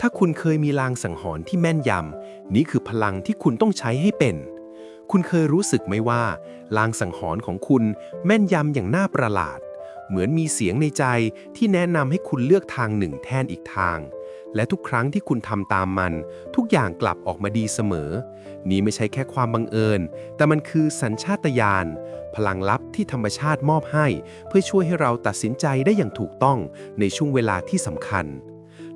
ถ้าคุณเคยมีลางสังหรณ์ที่แม่นยำ นี่คือพลังที่คุณต้องใช้ให้เป็น คุณเคยรู้สึกไหมว่า ลางสังหรณ์ของคุณแม่นยำอย่างน่าประหลาด เหมือนมีเสียงในใจที่แนะนำให้คุณเลือกทางหนึ่งแทนอีกทาง และทุกครั้งที่คุณทำตามมัน ทุกอย่างกลับออกมาดีเสมอ นี่ไม่ใช่แค่ความบังเอิญ แต่มันคือสัญชาตญาณพลังลับที่ธรรมชาติมอบให้ เพื่อช่วยให้เราตัดสินใจได้อย่างถูกต้องในช่วงเวลาที่สำคัญ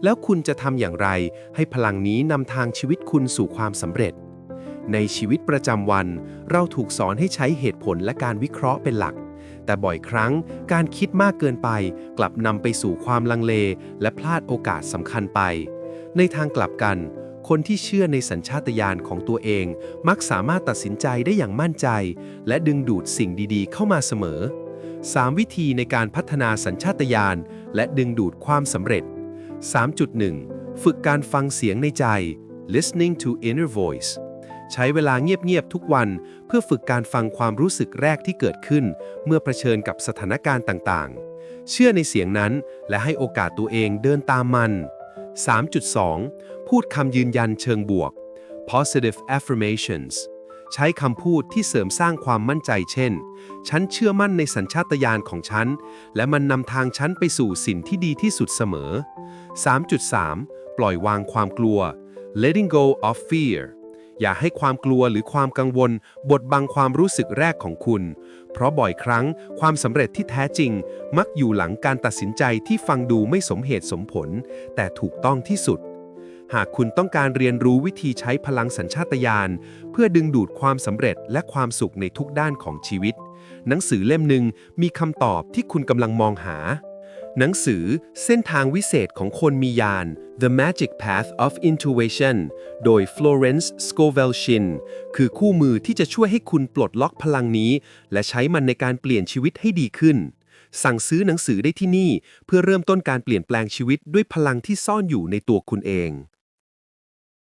แล้วคุณจะทำอย่างไร ให้พลังนี้นำทางชีวิตคุณสู่ความสำเร็จ ในชีวิตประจำวัน เราถูกสอนให้ใช้เหตุผลและการวิเคราะห์เป็นหลัก แต่บ่อยครั้งการคิดมากเกินไป กลับนำไปสู่ความลังเล และพลาดโอกาสสำคัญไป ในทางกลับกัน คนที่เชื่อในสัญชาตญาณของตัวเอง มักสามารถตัดสินใจได้อย่างมั่นใจ และดึงดูดสิ่งดีๆ เข้ามาเสมอ 3 วิธีในการพัฒนาสัญชาตญาณและดึงดูดความสำเร็จ 3.1 ฝึกการฟังเสียงในใจ listening to inner voice ใช้เวลาเงียบ ๆ ทุกวันเพื่อฝึกการฟังความรู้สึกแรกที่เกิดขึ้น เมื่อเผชิญกับสถานการณ์ต่าง ๆ เชื่อในเสียงนั้นและให้โอกาสตัวเองเดินตามมัน 3.2 พูดคำยืนยันเชิงบวก positive affirmations ใช้คำพูดที่เสริมสร้างความมั่นใจเช่น ฉันเชื่อมั่นในสัญชาตญาณของฉัน และมันนำทางฉันไปสู่สิ่งที่ดีที่สุดเสมอ 3.3 ปล่อยวางความกลัว letting go of fear อย่าให้ความกลัวหรือความกังวล บดบังความรู้สึกแรกของคุณ เพราะบ่อยครั้งความสำเร็จที่แท้จริง มักอยู่หลังการตัดสินใจที่ฟังดูไม่สมเหตุสมผล แต่ถูกต้องที่สุด หากคุณต้องการเรียนรู้วิธีใช้พลังสัญชาตญาณเพื่อดึงดูดความสำเร็จและความสุขในทุกด้านของชีวิต หนังสือเล่มหนึ่งมีคำตอบที่คุณกำลังมองหา หนังสือเส้นทางวิเศษของคนมียาน The Magic Path of Intuition โดย Florence Scovel Shin คือคู่มือที่จะช่วยให้คุณปลดล็อกพลังนี้ และใช้มันในการเปลี่ยนชีวิตให้ดีขึ้น สั่งซื้อหนังสือได้ที่นี่ เพื่อเริ่มต้นการเปลี่ยนแปลงชีวิตด้วยพลังที่ซ่อนอยู่ในตัวคุณเอง